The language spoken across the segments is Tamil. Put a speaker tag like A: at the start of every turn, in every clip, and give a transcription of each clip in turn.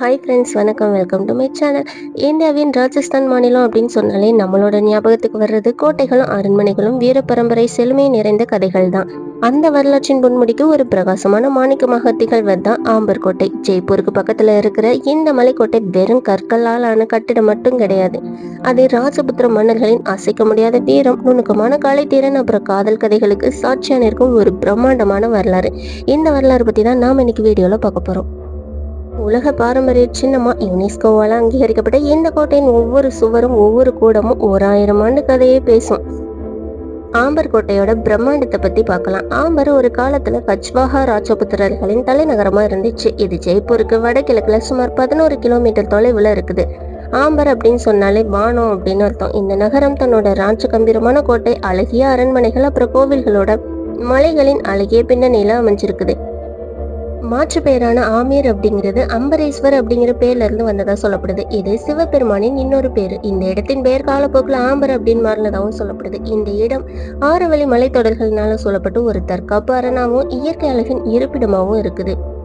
A: ஹாய் ஃப்ரெண்ட்ஸ் வணக்கம். வெல்கம் டு மை சேனல் இந்தியாவின் ராஜஸ்தான் மாநிலம் அப்படின்னு சொன்னாலே நம்மளோட ஞாபகத்துக்கு வர்றது கோட்டைகளும் அரண்மனைகளும் வீர பரம்பரை செழுமை நிறைந்த கதைகள் தான் அந்த வரலாற்றின் பொன்முடிக்கு ஒரு பிரகாசமான மாணிக்கமாக மகத்திகள் தான் ஆம்பர் கோட்டை. ஜெய்ப்பூருக்கு பக்கத்தில் இருக்கிற இந்த மலைக்கோட்டை வெறும் கற்களால் ஆன கட்டிடம் மட்டும் கிடையாது. அது ராஜபுத்திர மன்னர்களின் அசைக்க முடியாத வீரம் நுணுக்கமான கலைத்திறன் அப்புறம் காதல் கதைகளுக்கு சாட்சியான இருக்கும் ஒரு பிரம்மாண்டமான வரலாறு. இந்த வரலாறு பற்றி தான் நாம இன்னைக்கு வீடியோவில் பார்க்க போகிறோம் உலக பாரம்பரிய சின்னமா யுனெஸ்கோவால் அங்கீகரிக்கப்பட்ட இந்த கோட்டையின் ஒவ்வொரு சுவரும் ஒவ்வொரு கூடமும் ஓராயிரம் ஆண்டு கதையை பேசும். ஆம்பர் கோட்டையோட பிரம்மாண்டத்தை பத்தி பார்க்கலாம். ஆம்பர் ஒரு காலத்துல கச்வாகா ராஜபுத்திரர்களின் தலைநகரமா இருந்துச்சு. இது ஜெய்ப்பூருக்கு வடகிழக்குல சுமார் பதினோரு கிலோமீட்டர் தொலைவுல இருக்குது. ஆம்பர் அப்படின்னு சொன்னாலே வானம் அப்படின்னு அர்த்தம். இந்த நகரம் தன்னோட ராஜ கம்பீரமான கோட்டை அழகிய அரண்மனைகள் அப்புறம் கோவில்களோட மலைகளின் அழகிய பின்னணியில அமைஞ்சிருக்குது. மாற்று பெயரான ஆமீர் அப்படிங்கிறது அம்பரேஸ்வர் அப்படிங்கிற பேர்ல இருந்து வந்ததா சொல்லப்படுது. இது சிவபெருமானின் இன்னொரு பேர். இந்த இடத்தின் பெயர் காலப்போக்கில் ஆம்பர் அப்படின்னு மாறினதாகவும் சொல்லப்படுது. இந்த இடம் ஆறுவழி மலைத்தொடர்கள்னால சொல்லப்பட்டு ஒரு தற்காப்பு அரணாவும் இயற்கை அழகின் இருப்பிடமாகவும் இருக்குது.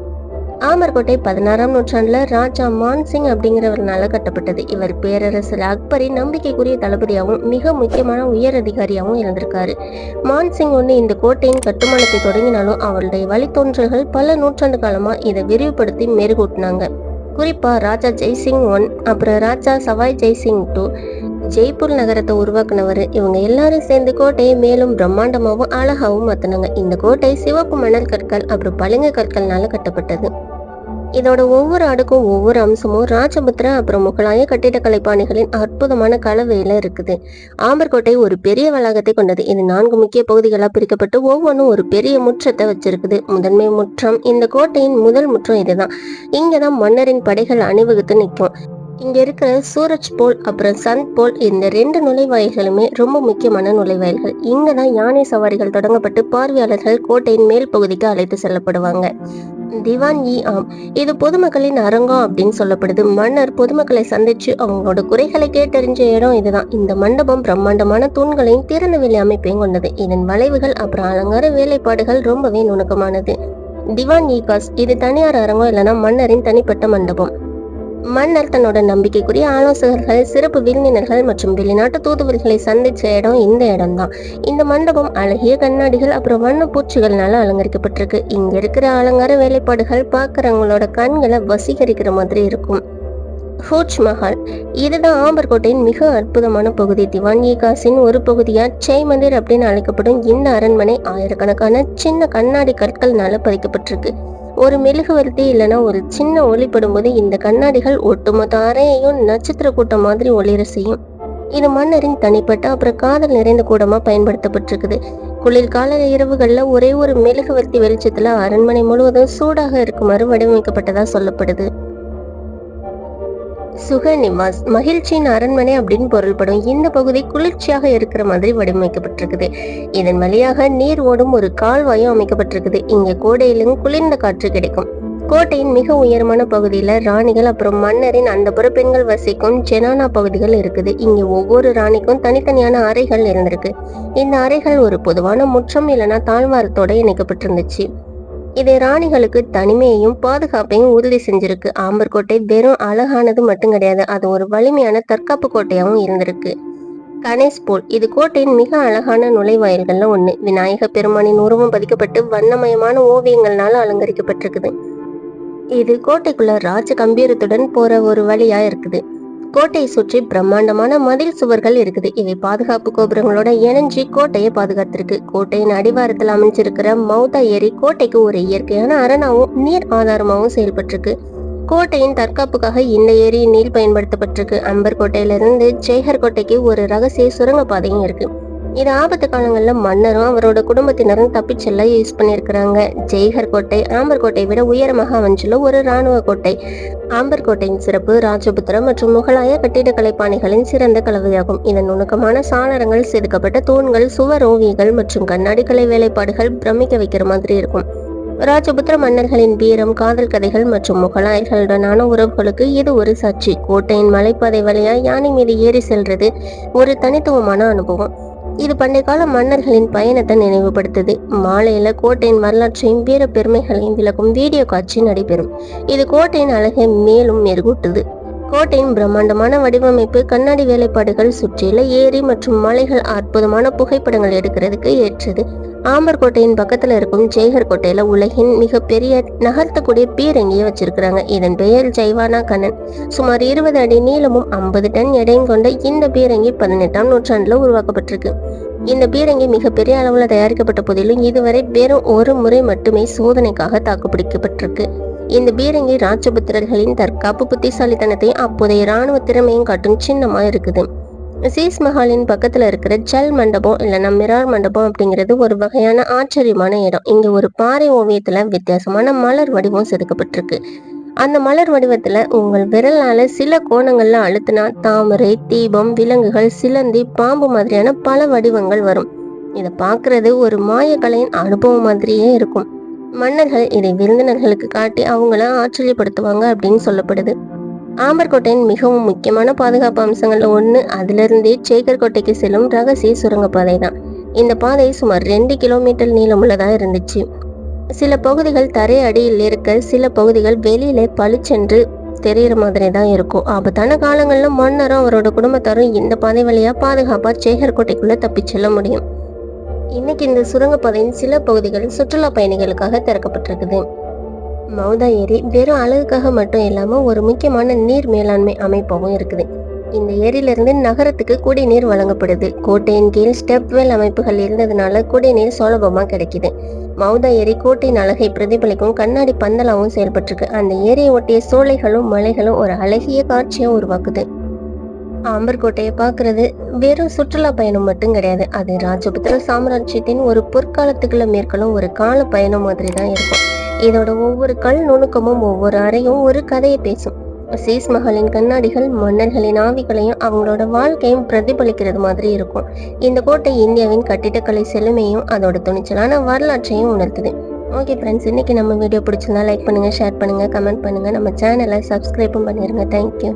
A: ஆமர்கோட்டை பதினாறாம் நூற்றாண்டுல ராஜா மான்சிங் அப்படிங்கிறவர்னால கட்டப்பட்டது. இவர் பேரரசர் அக்பரின் நம்பிக்கைக்குரிய தளபதியாகவும் மிக முக்கியமான உயர் அதிகாரியாகவும் இருந்திருக்காரு. மான்சிங் ஒன்று இந்த கோட்டையின் கட்டுமானத்தை தொடங்கினாலும் அவருடைய வழித்தோன்றல்கள் பல நூற்றாண்டு காலமா இதை விரிவுபடுத்தி மெருகூட்டினாங்க. குறிப்பா ராஜா ஜெய்சிங் ஒன் அப்புறம் ராஜா சவாய் ஜெய்சிங் டூ ஜெய்ப்பூர் நகரத்தை உருவாக்குனவர். இவங்க எல்லாரும் சேர்ந்து கோட்டையை மேலும் பிரம்மாண்டமாகவும் அழகாகவும் மாத்தினாங்க. இந்த கோட்டை சிவப்பு மணல் கற்கள் அப்புறம் பளிங்கு கற்கள்னால கட்டப்பட்டது. இதோட ஒவ்வொரு அடுக்கும் ஒவ்வொரு அம்சமும் ராஜபுத்திர அப்புறம் முகலாய கட்டிடக்கலை பாணிகளின் அற்புதமான கலவையில இருக்குது. ஆம்பர்கோட்டை ஒரு பெரிய வளாகத்தை கொண்டது. இது நான்கு முக்கிய பகுதிகளாக பிரிக்கப்பட்டு ஒவ்வொன்றும் ஒரு பெரிய முற்றத்தை வச்சிருக்குது. முதன்மை முற்றம் இந்த கோட்டையின் முதல் முற்றம் இதுதான். இங்கதான் மன்னரின் படைகள் அணிவகுத்து நிற்கும். இங்க இருக்கிற சூரஜ் போல் அப்புறம் சந்த் போல் இந்த ரெண்டு நுழைவாயில்களுமே ரொம்ப முக்கியமான நுழைவாயில்கள். இங்க தான் யானை சவாரிகள் தொடங்கப்பட்டு பார்வையாளர்கள் கோட்டையின் மேல் பகுதிக்கு அழைத்து செல்லப்படுவாங்க. திவான் இ ஆம். இது பொதுமக்களின் அரங்கம் அப்படின்னு சொல்லப்படுது. மன்னர் பொதுமக்களை சந்திச்சு அவங்களோட குறைகளை கேட்டறிஞ்ச இடம் இதுதான். இந்த மண்டபம் பிரம்மாண்டமான தூண்களையும் திறந்த வெளி அமைப்பையும் கொண்டது. இதன் வளைவுகள் அப்புறம் அலங்கார வேலைப்பாடுகள் ரொம்பவே நுணுக்கமானது. திவான் இ காஸ் இது தனியார் அரங்கம் இல்லைன்னா மன்னரின் தனிப்பட்ட மண்டபம். மன்னர் தன்னோட நம்பிக்கைக்குரிய ஆலோசகர்கள் சிறப்பு விருந்தினர்கள் மற்றும் வெளிநாட்டு தூதுவர்களை சந்திச்ச இடம் இந்த இடம்தான். இந்த மண்டபம் அழகிய கண்ணாடிகள் அப்புறம் வண்ண பூச்சிகள்னால அலங்கரிக்கப்பட்டிருக்கு. இங்க இருக்கிற அலங்கார வேலைப்பாடுகள் பார்க்கறவங்களோட கண்களை வசீகரிக்கிற மாதிரி இருக்கும். ஹூச் மஹால் இதுதான் ஆம்பர்கோட்டையின் மிக அற்புதமான பகுதி. திவான் காசின் ஒரு பகுதியா செய் மந்திர் அப்படின்னு அழைக்கப்படும் இந்த அரண்மனை ஆயிரக்கணக்கான சின்ன கண்ணாடி கற்கள்னால பதிக்கப்பட்டிருக்கு. ஒரு மெழுகுவர்த்தி இல்லைன்னா ஒரு சின்ன ஒளிப்படும்போது இந்த கண்ணாடிகள் ஒட்டுமொத்த அறையையும் நட்சத்திர கூட்டம் மாதிரி ஒளிர செய்யும். இது மன்னரின் தனிப்பட்ட அப்புறம் காதல் நிறைந்த கூடமா பயன்படுத்தப்பட்டிருக்குது. குளிர்கால இரவுகளில் ஒரே ஒரு மெழுகுவர்த்தி வெளிச்சத்துல அரண்மனை முழுவதும் சூடாக இருக்குமாறு வடிவமைக்கப்பட்டதா சொல்லப்படுது. சுக நிவாஸ் மகிழ்ச்சியின் அரண்மனை அப்படின்னு பொருள்படும் இந்த பகுதி குளிர்ச்சியாக இருக்கிற மாதிரி வடிவமைக்கப்பட்டிருக்குது. இதன் வழியாக நீர் ஓடும் ஒரு கால்வாயும் அமைக்கப்பட்டிருக்குது. இங்க கோடையிலும் குளிர்ந்த காற்று கிடைக்கும். கோட்டையின் மிக உயரமான பகுதியில ராணிகள் அப்புறம் மன்னரின் அந்த புற பெண்கள் வசிக்கும் ஜெனானா பகுதிகள் இருக்குது. இங்கே ஒவ்வொரு ராணிக்கும் தனித்தனியான அறைகள் இருந்திருக்கு. இந்த அறைகள் ஒரு பொதுவான முற்றம் இல்லைன்னா தாழ்வாரத்தோட இணைக்கப்பட்டிருந்துச்சு. இது ராணிகளுக்கு தனிமையையும் பாதுகாப்பையும் உறுதி செஞ்சிருக்கு. ஆம்பர் கோட்டை வெறும் அழகானது மட்டும் கிடையாது அது ஒரு வலிமையான தற்காப்பு கோட்டையாகவும் இருந்திருக்கு. கணேஷ் போல் இது கோட்டையின் மிக அழகான நுழைவாயில்கள்ல ஒண்ணு. விநாயக பெருமானின் உருவம் பதிக்கப்பட்டு வண்ணமயமான ஓவியங்கள்னால அலங்கரிக்கப்பட்டிருக்குது. இது கோட்டைக்குள்ள ராஜ கம்பீரத்துடன் போற ஒரு வழியா இருக்குது. கோட்டையை சுற்றி பிரம்மாண்டமான மதில் சுவர்கள் இருக்குது. இவை பாதுகாப்பு கோபுரங்களோட இணைஞ்சி கோட்டையை பாதுகாத்திருக்கு. கோட்டையின் அடிவாரத்தில் அமைஞ்சிருக்கிற மௌதா ஏரி கோட்டைக்கு ஒரு இயற்கையான அரணாவும் நீர் ஆதாரமாகவும் செயல்பட்டிருக்கு. கோட்டையின் தற்காப்புக்காக இந்த ஏரி நீர் பயன்படுத்தப்பட்டிருக்கு. அம்பர் கோட்டையிலிருந்து ஜெய்ஹர் கோட்டைக்கு ஒரு ரகசிய சுரங்க பாதையும் இருக்கு. இது ஆபத்து காலங்களில் மன்னரும் அவரோட குடும்பத்தினரும் தப்பிச்செல்ல யூஸ் பண்ணியிருக்கிறாங்க. ஜெய்ஹர் கோட்டை ஆம்பர் கோட்டை விட உயரமாக அமைஞ்சுள்ள ஒரு இராணுவ கோட்டை. ஆம்பர் கோட்டையின் சிறப்பு ராஜபுத்திர மற்றும் முகலாய கட்டிடக்கலை பாணிகளின் சிறந்த கலவையாகும். இதன் நுணுக்கமான சாளரங்கள் செதுக்கப்பட்ட தூண்கள் சுவர் ஓவியங்கள் மற்றும் கண்ணாடி கலை வேலைப்பாடுகள் பிரமிக்க வைக்கிற மாதிரி இருக்கும். ராஜபுத்திர மன்னர்களின் வீரம் காதல் கதைகள் மற்றும் முகலாயர்களுடனான உறவுகளுக்கு இது ஒரு சாட்சி. கோட்டையின் மலைப்பாதை வழியா யானை மீது ஏறி செல்றது ஒரு தனித்துவமான அனுபவம். இது பண்டைய கால மன்னர்களின் பயணத்தை நினைவுபடுத்துது. மாலையில கோட்டையின் வரலாற்றையும் வீர பெருமைகளையும் விளக்கும் வீடியோ காட்சி நடைபெறும். இது கோட்டையின் அழகை மேலும் மெருகூட்டுது. கோட்டையின் பிரம்மாண்டமான வடிவமைப்பு கண்ணாடி வேலைப்பாடுகள் சுற்றியுள்ள ஏரி மற்றும் மலைகள் அற்புதமான புகைப்படங்கள் எடுக்கிறதுக்கு ஏற்றது. ஆம்பர் கோட்டையின் பக்கத்துல இருக்கும் ஜெய்கர் கோட்டையில உலகின் மிகப்பெரிய நகர்த்தக்கூடிய பீரங்கியை வச்சிருக்கிறாங்க. இதன் பெயர் ஜெய்வானா கண்ணன். சுமார் இருபது அடி நீளமும் ஐம்பது டன் எடையும் கொண்ட இந்த பீரங்கி பதினெட்டாம் நூற்றாண்டுல உருவாக்கப்பட்டிருக்கு. இந்த பீரங்கி மிகப்பெரிய அளவுல தயாரிக்கப்பட்ட போதிலும் இதுவரை வெறும் ஒரு முறை மட்டுமே சோதனைக்காக தாக்குப்பிடிக்கப்பட்டிருக்கு. இந்த பீரங்கி ராஜபுத்திரர்களின் தற்காப்பு புத்திசாலித்தனத்தையும் அப்போதைய இராணுவ திறமையும் காட்டும் சின்னமா இருக்குது. சீஸ் மஹாலின் பக்கத்துல இருக்கிற ஜல் மண்டபம் இல்லைன்னா மிரார் மண்டபம் அப்படிங்கிறது ஒரு வகையான ஆச்சரியமான இடம். இங்க ஒரு பாறை ஓவியத்துல வித்தியாசமான மலர் வடிவம் செதுக்கப்பட்டிருக்கு. அந்த மலர் வடிவத்துல உங்கள் விரலால சில கோணங்கள்ல அழுத்தினா தாமரை தீபம் விலங்குகள் சிலந்தி பாம்பு மாதிரியான பல வடிவங்கள் வரும். இதை பார்க்குறது ஒரு மாயக்கலையின் அனுபவம் மாதிரியே இருக்கும். மன்னர்கள் இதை விருந்தினர்களுக்கு காட்டி அவங்கள ஆச்சரியப்படுத்துவாங்க அப்படின்னு சொல்லப்படுது. ஆம்பர் கோட்டையின் மிகவும் முக்கியமான பாதுகாப்பு அம்சங்கள்ல ஒன்று அதிலிருந்தே சேகர் கோட்டைக்கு செல்லும் ரகசிய சுரங்கப்பாதை தான். இந்த பாதை சுமார் ரெண்டு கிலோமீட்டர் நீளமுள்ளதா இருந்துச்சு. சில பகுதிகள் தரை அடியில் இருக்க சில பகுதிகள் வெளியில பளிச்சென்று தெரிகிற மாதிரி தான் இருக்கும். ஆபத்தான காலங்களில் மன்னரும் அவரோட குடும்பத்தாரும் இந்த பாதை வழியாக பாதுகாப்பாக சேகர் கோட்டைக்குள்ளே தப்பிச் செல்ல முடியும். இன்னைக்கு இந்த சுரங்கப்பாதையின் சில பகுதிகள் சுற்றுலா பயணிகளுக்காக திறக்கப்பட்டிருக்குது. மௌதா ஏரி வெறும் அழகுக்காக மட்டும் இல்லாமல் ஒரு முக்கியமான நீர் மேலாண்மை அமைப்பாகவும் இருக்குது. இந்த ஏரியிலிருந்து நகரத்துக்கு குடிநீர் வழங்கப்படுது. கோட்டையின் கீழ் ஸ்டெப்வெல் அமைப்புகள் இருந்ததுனால குடிநீர் சுலபமாக கிடைக்குது. மௌதா ஏரி கோட்டையின் அழகை பிரதிபலிக்கும் கண்ணாடி பந்தலாவும் செயல்பட்டிருக்கு. அந்த ஏரியை ஒட்டிய சோலைகளும் மலைகளும் ஒரு அழகிய காட்சியை உருவாக்குது. ஆம்பர் கோட்டையை பார்க்கறது வெறும் சுற்றுலா பயணம் மட்டும் கிடையாது. அது ராஜபுத்திர சாம்ராஜ்யத்தின் ஒரு பொற்காலத்துக்குள்ள மேற்கொள்ளும் ஒரு கால பயணம் மாதிரி தான் இருக்கும். இதோட ஒவ்வொரு கல் நுணுக்கமும் ஒவ்வொரு அறையும் ஒரு கதையை பேசும். சீஸ் மஹாலின் கண்ணாடிகள் மன்னர்களின் ஆவிகளையும் அவங்களோட வாழ்க்கையும் பிரதிபலிக்கிறது மாதிரி இருக்கும். இந்த கோட்டை இந்தியாவின் கட்டிடக்கலை செழுமையும் அதோட துணிச்சலான வரலாற்றையும் உணர்த்துது. ஓகே ஃப்ரெண்ட்ஸ் இன்னைக்கு நம்ம வீடியோ பிடிச்சிருந்தா லைக் பண்ணுங்க ஷேர் பண்ணுங்க கமெண்ட் பண்ணுங்க. நம்ம சேனலை சப்ஸ்கிரைபும் பண்ணிருங்க. தேங்க்யூ